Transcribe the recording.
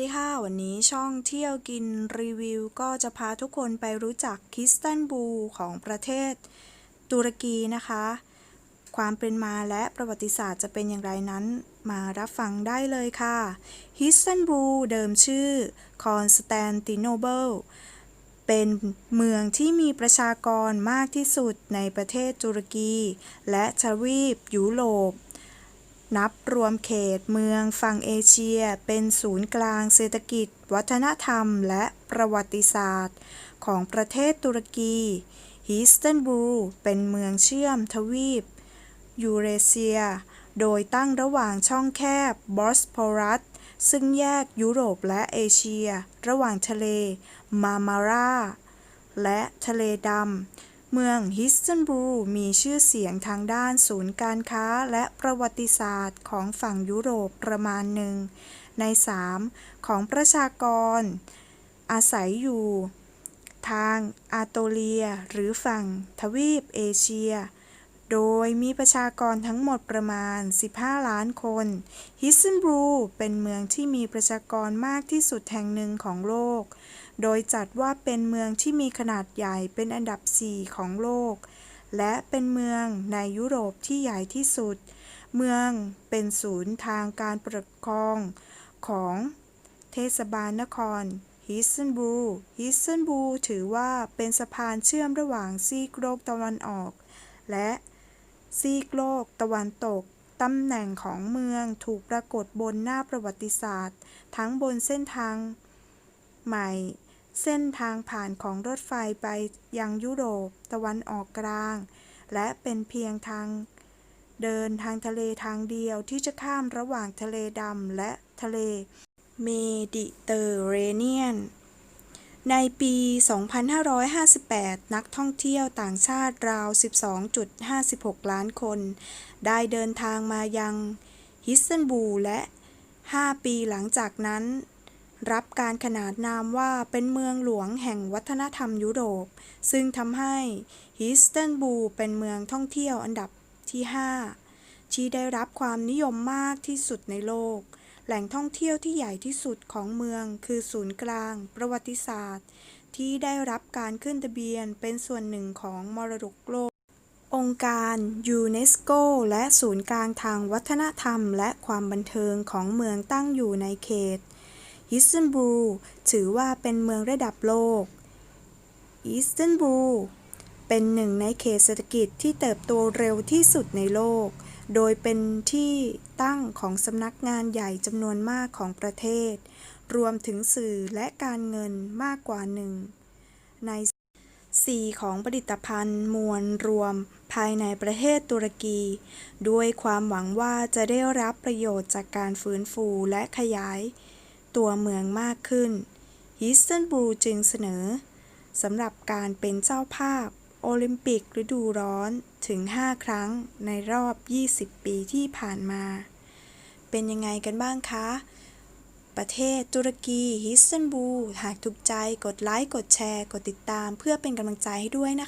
ดีค่ะ วันนี้ช่องเที่ยวกินรีวิว ก็จะพาทุกคนไปรู้จักคิสตันบูของประเทศตุรกีนะคะ ความเป็นมาและประวัติศาสตร์จะเป็นอย่างไรนั้นมารับฟังได้เลยค่ะฮิสตันบูเดิมชื่อคอนสแตนติโนเบิลเป็นเมืองที่มีประชากรมากที่สุดในประเทศตุรกี และทวีปยุโรป นับรวมเขตเมืองฝั่งเอเชีย เป็นศูนย์กลางเศรษฐกิจ วัฒนธรรม และประวัติศาสตร์ ของประเทศตุรกีฮิสตันบูลเป็นเมืองเชื่อมทวีป ยูเรเซีย โดยตั้งระหว่างช่องแคบบอสพอรัส ซึ่งแยกยุโรปและเอเชีย ระหว่างทะเล มามาราและทะเลดำ เมืองฮิสตันบูลมีชื่อเสียงทางด้านศูนย์การค้าและประวัติศาสตร์ของฝั่งยุโรปประมาณหนึ่งในสามของประชากร อาศัยอยู่ ทางอาโตเลียหรือฝั่งทวีปเอเชีย โดยมีประชากรทั้งหมดประมาณ 15 ล้านคน ฮิสตันบูเป็นเมืองที่มีประชากรมากที่สุดแห่งหนึ่งของโลก โดยจัดว่าเป็นเมืองที่มีขนาดใหญ่เป็นอันดับ 4 ของโลก และเป็นเมืองในยุโรปที่ใหญ่ที่สุด เมืองเป็นศูนย์ทางการปกครองของเทศบาลนครฮิสตันบูฮิสตันบูถือว่าเป็นสะพานเชื่อมระหว่างซีกโลกตะวันออก และ ซีกโลก ตะวันตก ตำแหน่งของเมืองถูกปรากฏบนหน้าประวัติศาสตร์ ทั้งบนเส้นทางใหม่ เส้นทางผ่านของรถไฟไปยังยุโรป ตะวันออกกลาง และเป็นเพียงทาง เดินทางทะเลทางเดียวที่จะข้ามระหว่างทะเลดำและทะเลเมดิเตอร์เรเนียน ในปี 2558 นักท่องเที่ยวต่างชาติราว 12.56 ล้านคน ได้เดินทางมายังฮิสตันบูลและ 5 ปีหลังจากนั้น รับการขนานนามว่าเป็นเมืองหลวงแห่งวัฒนธรรมยุโรป ซึ่งทำให้ฮิสตันบูลเป็นเมืองท่องเที่ยวอันดับที่ 5 ที่ได้รับความนิยมมากที่สุดในโลก แหล่งท่องเที่ยวที่ใหญ่ที่สุดของเมือง คือศูนย์กลาง ประวัติศาสตร์ ที่ได้รับการขึ้นทะเบียนเป็นส่วนหนึ่งของมรดกโลก องค์การยูเนสโกและศูนย์กลางทางวัฒนธรรม และความบันเทิงของเมืองตั้งอยู่ในเขตอิสตันบูลถือว่าเป็นเมืองระดับโลกอิสตันบูลเป็นหนึ่งในเขตเศรษฐกิจที่เติบโตเร็วที่สุดในโลก โดยเป็นที่ตั้งของสำนักงานใหญ่จำนวนมากของประเทศ รวมถึงสื่อและการเงินมากกว่าหนึ่งใน 4 ของผลิตภัณฑ์มวลรวมภายในประเทศตุรกี ด้วยความหวังว่าจะได้รับประโยชน์จากการฟื้นฟูและขยาย ตัวเมืองมากขึ้นฮิสตันบูลจึงเสนอสำหรับการเป็นเจ้าภาพ โอลิมปิกฤดูร้อนถึง 5 ครั้งในรอบ 20 ปีที่ผ่านมา เป็นยังไงกันบ้างคะ ประเทศตุรกีฮิสตันบูล หากถูกใจกดไลค์ กดแชร์ กดติดตามเพื่อเป็นกำลังใจให้ด้วยนะคะ